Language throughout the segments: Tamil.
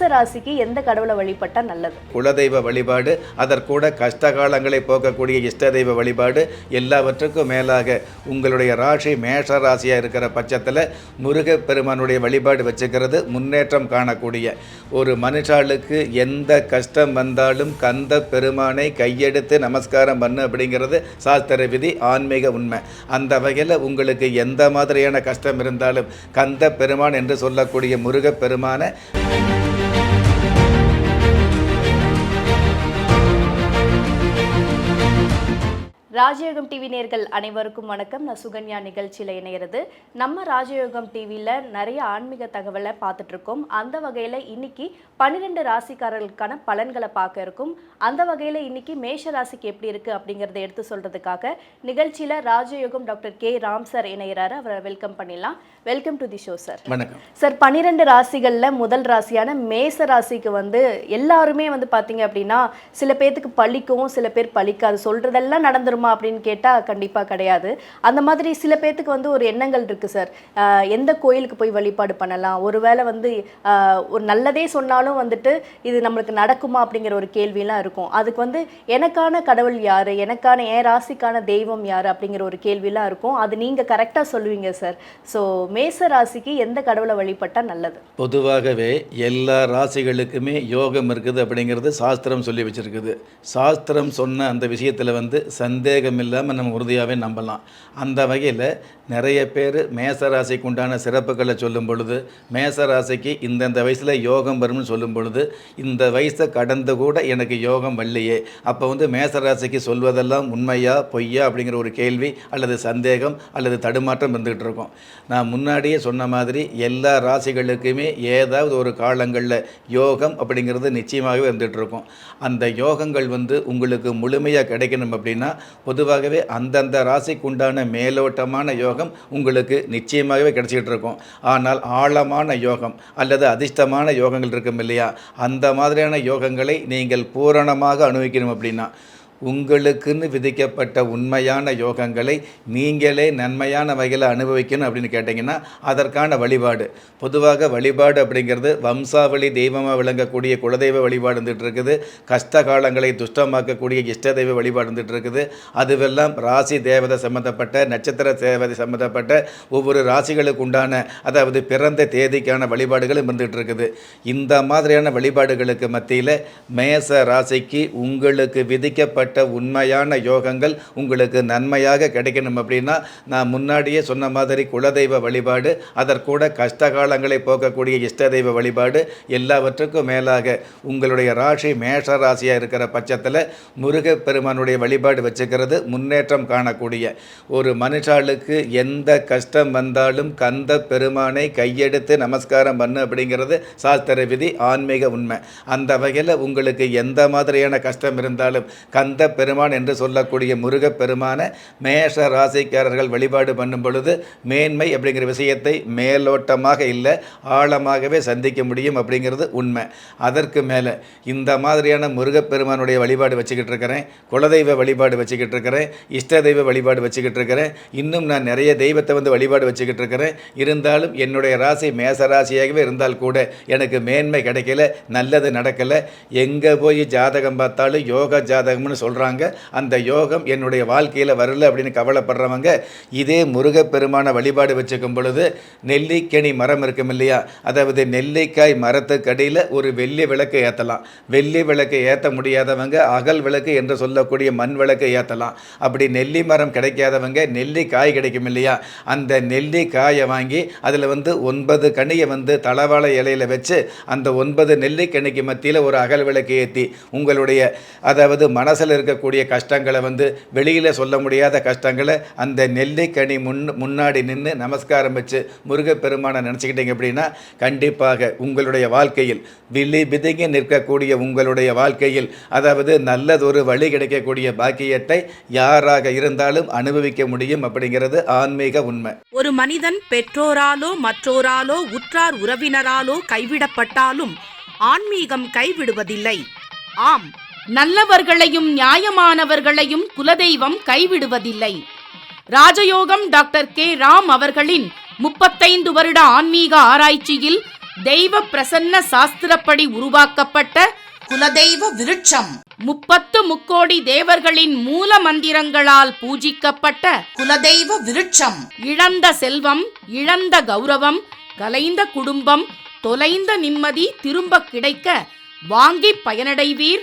மேச ராசிக்கு எந்த கடவுளை வழிபட்டா நல்லது? குலதெய்வ வழிபாடு அதற்கூட கஷ்ட காலங்களை போக்கக்கூடிய இஷ்ட தெய்வ வழிபாடு எல்லாவற்றுக்கும் மேலாக உங்களுடைய ராசி மேஷ ராசியாக இருக்கிற பட்சத்தில் முருகப்பெருமானுடைய வழிபாடு வச்சுக்கிறது முன்னேற்றம் காணக்கூடிய ஒரு மனுஷாளுக்கு எந்த கஷ்டம் வந்தாலும் கந்த பெருமானை கையெடுத்து நமஸ்காரம் பண்ணு அப்படிங்கிறது சாஸ்திர விதி ஆன்மீக உண்மை. அந்த வகையில் உங்களுக்கு எந்த மாதிரியான கஷ்டம் இருந்தாலும் கந்த பெருமான் என்று சொல்லக்கூடிய முருகப்பெருமானை ராஜயோகம் டிவி நேர்கள் அனைவருக்கும் வணக்கம். நான் சுகன்யா நிகழ்ச்சியில் இணையிறது நம்ம ராஜயோகம் டிவியில் நிறைய ஆன்மீக தகவலை பார்த்துட்டு இருக்கோம். அந்த வகையில் இன்னைக்கு பன்னிரெண்டு ராசிக்காரர்களுக்கான பலன்களை பார்க்க இருக்கும். அந்த வகையில் இன்னைக்கு மேஷ ராசிக்கு எப்படி இருக்கு அப்படிங்கிறத எடுத்து சொல்றதுக்காக நிகழ்ச்சியில் ராஜயோகம் டாக்டர் கே. ராம் சார் இணைகிறாரு அவரை வெல்கம் பண்ணிடலாம். Welcome to the show sir. வணக்கம். சார் பன்னிரெண்டு ராசிகளில் முதல் ராசியான மேச ராசிக்கு வந்து எல்லாருமே வந்து பார்த்தீங்க அப்படின்னா சில பேர்த்துக்கு பழிக்கும் சில பேர் பழிக்காது. சொல்றதெல்லாம் நடந்துருமா அப்படின்னு கேட்டால் கண்டிப்பாக கிடையாது. அந்த மாதிரி சில பேர்த்துக்கு வந்து ஒரு எண்ணங்கள் இருக்குது சார் எந்த கோயிலுக்கு போய் வழிபாடு பண்ணலாம்? ஒருவேளை வந்து ஒரு நல்லதே சொன்னாலும் வந்துட்டு இது நம்மளுக்கு நடக்குமா அப்படிங்கிற ஒரு கேள்வியெல்லாம் இருக்கும். அதுக்கு வந்து எனக்கான கடவுள் யார்? எனக்கான என் ராசிக்கான தெய்வம் யார்? அப்படிங்கிற ஒரு கேள்வியெல்லாம் இருக்கும். அது நீங்கள் கரெக்டாக சொல்லுவீங்க சார் ஸோ மேச ராசிக்கு எந்த கடவுளை வழிபட்டா நல்லது? பொதுவாகவே எல்லா ராசிகளுக்குமே யோகம் இருக்குது அப்படிங்கிறது சாஸ்திரம் சொல்லி வச்சிருக்குது. சாஸ்திரம் சொன்ன அந்த விஷயத்தில் வந்து சந்தேகம் இல்லாமல் நம்ம உறுதியாகவே நம்பலாம். அந்த வகையில் நிறைய பேர் மேச ராசிக்கு உண்டான சிறப்புகளை சொல்லும் பொழுது மேச ராசிக்கு இந்தந்த வயசில் யோகம் வரும்னு சொல்லும் பொழுது இந்த வயசை கடந்து கூட எனக்கு யோகம் வரலையே. அப்போ வந்து மேசராசிக்கு சொல்வதெல்லாம் உண்மையா பொய்யா அப்படிங்கிற ஒரு கேள்வி அல்லது சந்தேகம் அல்லது தடுமாற்றம் இருந்துகிட்டு இருக்கும். நான் முன்னாடியே சொன்ன மாதிரி எல்லா ராசிகளுக்குமே ஏதாவது ஒரு காலங்களில் யோகம் அப்படிங்கிறது நிச்சயமாகவே இருந்துகிட்டு இருக்கும். அந்த யோகங்கள் வந்து உங்களுக்கு முழுமையாக கிடைக்கணும் அப்படின்னா பொதுவாகவே அந்தந்த ராசிக்கு உண்டான மேலோட்டமான யோகம் உங்களுக்கு நிச்சயமாகவே கிடைச்சிக்கிட்டு இருக்கும் ஆனால் ஆழமான யோகம் அல்லது அதிர்ஷ்டமான யோகங்கள் இருக்கும் இல்லையா? அந்த மாதிரியான யோகங்களை நீங்கள் பூரணமாக அனுபவிக்கணும் அப்படின்னா. உங்களுக்குன்னு விதிக்கப்பட்ட உண்மையான யோகங்களை நீங்களே நன்மையான வகையில் அனுபவிக்கணும் அப்படின்னு கேட்டிங்கன்னா அதற்கான வழிபாடு. பொதுவாக வழிபாடு அப்படிங்கிறது வம்சாவளி தெய்வமாக விளங்கக்கூடிய குலதெய்வ வழிபாடு இருந்துகிட்டு இருக்குது. கஷ்ட காலங்களை துஷ்டமாக்கக்கூடிய இஷ்ட தெய்வ வழிபாடு இருந்துகிட்டு இருக்குது. அதுவெல்லாம் ராசி தேவதை சம்மந்தப்பட்ட நட்சத்திர தேவதை சம்மந்தப்பட்ட ஒவ்வொரு ராசிகளுக்கு உண்டான அதாவது பிறந்த தேதிக்கான வழிபாடுகளும் இருந்துகிட்டு இருக்குது. இந்த மாதிரியான வழிபாடுகளுக்கு மத்தியில் மேச ராசிக்கு உங்களுக்கு விதிக்கப்பட்ட உண்மையான யோகங்கள் உங்களுக்கு நன்மையாக கிடைக்கணும் அப்படின்னா நான் முன்னாடியே சொன்ன மாதிரி குலதெய்வ வழிபாடு அதற்கூட கஷ்ட காலங்களை போக்கக்கூடிய இஷ்ட தெய்வ வழிபாடு எல்லாவற்றுக்கும் மேலாக உங்களுடைய ராசி மேஷ ராசியாக இருக்கிற பட்சத்தில் முருகப்பெருமானுடைய வழிபாடு வச்சுக்கிறது முன்னேற்றம் காணக்கூடிய. ஒரு மனுஷாளுக்கு எந்த கஷ்டம் வந்தாலும் கந்த பெருமானை கையெடுத்து நமஸ்காரம் பண்ணு அப்படிங்கிறது சாஸ்திர விதி ஆன்மீக உண்மை. அந்த வகையில் உங்களுக்கு எந்த மாதிரியான கஷ்டம் இருந்தாலும் கந்த பெருமான் என்று சொல்லக்கூடிய முருகப் பெருமான மேஷ ராசிக்காரர்கள் வழிபாடு பண்ணும் பொழுது மேன்மை அப்படிங்கிற விஷயத்தை மேலோட்டமாக இல்லை ஆழமாகவே சந்திக்க முடியும் அப்படிங்கிறது உண்மை. அதற்கு மேலே இந்த மாதிரியான முருகப்பெருமானுடைய வழிபாடு வச்சுக்கிட்டு இருக்கிறேன் குலதெய்வ வழிபாடு வச்சுக்கிட்டு இருக்கிறேன் இஷ்ட தெய்வ வழிபாடு வச்சுக்கிட்டு இருக்கிறேன் இன்னும் நான் நிறைய தெய்வத்தை வந்து வழிபாடு வச்சுக்கிட்டு இருக்கிறேன். இருந்தாலும் என்னுடைய ராசி மேச ராசியாகவே இருந்தால் கூட எனக்கு மேன்மை கிடைக்கல நல்லது நடக்கலை. எங்கே போய் ஜாதகம் பார்த்தாலும் யோக ஜாதகம்னு சொல்கிறாங்க அந்த யோகம் என்னுடைய வாழ்க்கையில் வரல அப்படின்னு கவலைப்படுறவங்க இதே முருகப்பெருமான வழிபாடு வச்சுக்கும் பொழுது நெல்லிக்கனி மரம் இருக்கும் இல்லையா? அதாவது நெல்லிக்காய் மரத்துக்கடியில் ஒரு வெள்ளி விளக்கு ஏற்றலாம் வெள்ளி விளக்கு ஏற்ற முடியாதவங்க அகல் விளக்கு என்று சொல்லக்கூடிய மண் விளக்கு ஏற்றலாம் அப்படி நெல்லி மரம் கிடைக்காதவங்க நெல்லிக்காய் கிடைக்கும் இல்லையா? அந்த நெல்லிக்காயை வாங்கி அதில் வந்து ஒன்பது கனியை வந்து தளவாழ இலையில வச்சு அந்த ஒன்பது நெல்லிக்கனிக்கு மத்தியில் ஒரு அகல் விளக்கு ஏற்றி உங்களுடைய அதாவது மனசில் இருக்கக்கூடிய கஷ்டங்களை வந்து வெளியில் சொல்ல முடியாத கஷ்டங்களை அந்த நெல்லிக்கனி முன் முன்னாடி நின்று நமஸ்காரம் வச்சு முருகப்பெருமானை நினச்சிக்கிட்டீங்க அப்படின்னா கண்டிப்பாக உங்களுடைய வாழ்க்கையில் வில்லி பிதுங்கி நிற்கக்கூடிய உங்களுடைய வாழ்க்கையில் அதாவது நல்லதொரு வழி கிடைக்கக்கூடிய பாக்கியத்தை யாராக இருந்தாலும் அனுபவிக்க முடியும் அப்படிங்கிறது ஆன்மீக உண்மை. ஒரு மனிதன் பெற்றோராலோ மற்றோராலோ உற்றார் உறவினராலோ கைவிடப்பட்டாலும் ஆன்மீகம் கைவிடுவதில்லை. ஆம் நல்லவர்களையும் நியாயமானவர்களையும் குலதெய்வம் கைவிடுவதில்லை. ராஜயோகம் டாக்டர் கே. ராம் அவர்களின் முப்பத்தைந்து வருட ஆன்மீக ஆராய்ச்சியில் தெய்வ பிரசன்ன சாஸ்திரப்படி உருவாக்கப்பட்ட குலதெய்வ விருட்சம். முப்பத்து முக்கோடி தேவர்களின் மூல மந்திரங்களால் பூஜிக்கப்பட்ட குலதெய்வ விருட்சம். இழந்த செல்வம் இழந்த கௌரவம் கலைந்த குடும்பம் தொலைந்த நிம்மதி திரும்ப கிடைக்க வாங்கி பயனடைவீர்.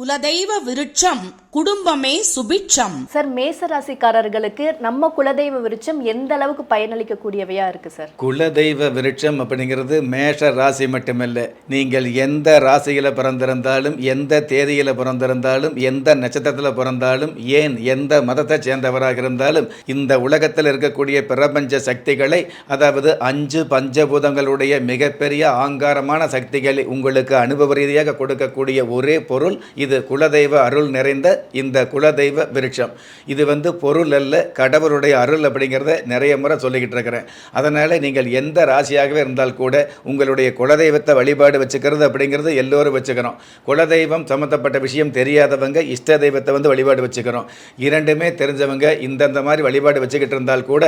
குலதெய்வ விருட்சம் குடும்பமே சுபிட்சம். சார் மேச ராசிக்காரர்களுக்கு நம்ம குலதெய்வ விருட்சம் எந்த அளவுக்கு பயனளிக்கக்கூடியவையா இருக்கு சார்? குலதெய்வ விருட்சம் அப்படிங்கிறது மேஷ ராசி மட்டுமல்ல. நீங்கள் எந்த ராசியில் பிறந்திருந்தாலும் எந்த தேதியில் பிறந்திருந்தாலும் எந்த நட்சத்திரத்தில் பிறந்தாலும் ஏன் எந்த மதத்தை சேர்ந்தவராக இருந்தாலும் இந்த உலகத்தில் இருக்கக்கூடிய பிரபஞ்ச சக்திகளை அதாவது அஞ்சு பஞ்சபூதங்களுடைய மிகப்பெரிய ஆங்காரமான சக்திகளை உங்களுக்கு அனுபவ ரீதியாக கொடுக்கக்கூடிய ஒரே பொருள் இது. இது குலதெய்வ அருள் நிறைந்த இந்த குலதெய்வ விருட்சம். இது வந்து பொருள் அல்ல கடவுளுடைய அருள் அப்படிங்கிறத நிறைய முறை சொல்லிக்கிட்டு இருக்கிறேன். அதனால் நீங்கள் எந்த ராசியாகவே இருந்தால் கூட உங்களுடைய குலதெய்வத்தை வழிபாடு வச்சுக்கிறது அப்படிங்கிறது எல்லோரும் வச்சுக்கிறோம் குலதெய்வம் சம்மந்தப்பட்ட விஷயம் தெரியாதவங்க இஷ்ட தெய்வத்தை வந்து வழிபாடு வச்சுக்கிறோம் இரண்டுமே தெரிஞ்சவங்க இந்தந்த மாதிரி வழிபாடு வச்சுக்கிட்டு இருந்தால் கூட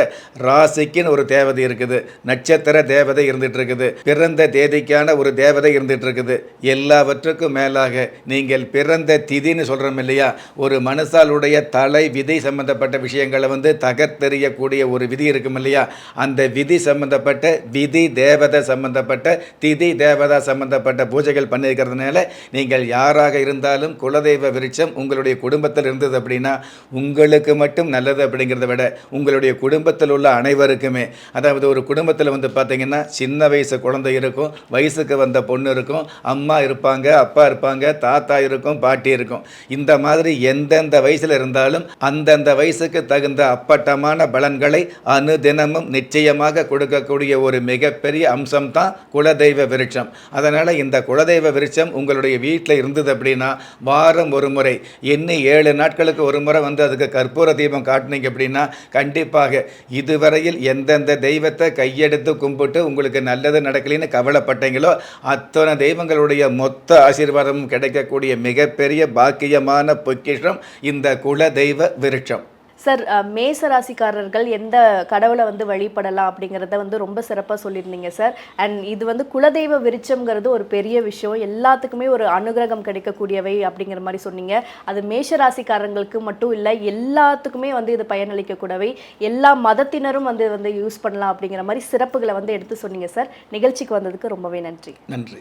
ராசிக்குன்னு ஒரு தேவதை இருக்குது. நட்சத்திர தேவதை இருந்துட்டு இருக்குது. பிறந்த தேதிக்கான ஒரு தேவதை இருந்துகிட்டு இருக்குது. எல்லாவற்றுக்கும் மேலாக நீங்கள் பிறந்த திதின்னு சொல்கிறோம் இல்லையா? ஒரு மனுஷாலுடைய தலை விதி சம்பந்தப்பட்ட விஷயங்களை வந்து தகர்த்தெறியக்கூடிய ஒரு விதி இருக்கும் இல்லையா? அந்த விதி சம்பந்தப்பட்ட விதி தேவதை சம்பந்தப்பட்ட திதி தேவதா சம்பந்தப்பட்ட பூஜைகள் பண்ணியிருக்கிறதுனால நீங்கள் யாராக இருந்தாலும் குலதெய்வ விருட்சம் உங்களுடைய குடும்பத்தில் இருந்தது அப்படின்னா உங்களுக்கு மட்டும் நல்லது அப்படிங்கிறத விட உங்களுடைய குடும்பத்தில் உள்ள அனைவருக்குமே. அதாவது ஒரு குடும்பத்தில் வந்து பார்த்தீங்கன்னா சின்ன வயசு குழந்தை இருக்கும் வயசுக்கு வந்த பொண்ணு இருக்கும் அம்மா இருப்பாங்க அப்பா இருப்பாங்க தாத்தா இருக்கும் பாட்டி இருக்கும் இந்த மாதிரி எந்தெந்த வயசில் இருந்தாலும் அந்தந்த வயசுக்கு தகுந்த அப்பட்டமான பலன்களை அனுதினமும் நிச்சயமாக கொடுக்கக்கூடிய ஒரு மிகப்பெரிய அம்சம் தான் குலதெய்வ விருட்சம். அதனால் இந்த குலதெய்வ விருட்சம் உங்களுடைய வீட்டில் இருந்தது அப்படின்னா வாரம் ஒரு முறை எண்ணி ஏழு நாட்களுக்கு ஒரு முறை வந்து அதுக்கு கற்பூர தீபம் காட்டினீங்க அப்படின்னா கண்டிப்பாக இதுவரையில் எந்தெந்த தெய்வத்தை கையெடுத்து கும்பிட்டு உங்களுக்கு நல்லது நடக்கலைன்னு கவலைப்பட்டீங்களோ அத்தனை தெய்வங்களுடைய மொத்த ஆசீர்வாதமும் கிடைக்கக்கூடிய மிக மிகப்பெரிய பாக்கியமான பொக்கிஷம் இந்த குலதெய்வ விருட்சம். சார் அஹ், மேச ராசிக்காரர்கள் எந்த கடவுளை வந்து வழிபடலாம் அப்படிங்கிறத வந்து ரொம்ப சிறப்பாக சொல்லியிருந்தீங்க சார் அண்ட் இது வந்து குலதெய்வ விருட்சம்ங்கிறது ஒரு பெரிய விஷயம். எல்லாத்துக்குமே ஒரு அனுகிரகம் கிடைக்கக்கூடியவை அப்படிங்கிற மாதிரி சொன்னீங்க. அது மேஷ ராசிக்காரங்களுக்கு மட்டும் இல்லை எல்லாத்துக்குமே வந்து இது பயனளிக்கக்கூடியவை. எல்லா மதத்தினரும் வந்து வந்து யூஸ் பண்ணலாம் அப்படிங்கிற மாதிரி சிறப்புகளை வந்து எடுத்து சொன்னீங்க சார் நிகழ்ச்சிக்கு வந்ததுக்கு ரொம்பவே நன்றி. நன்றி.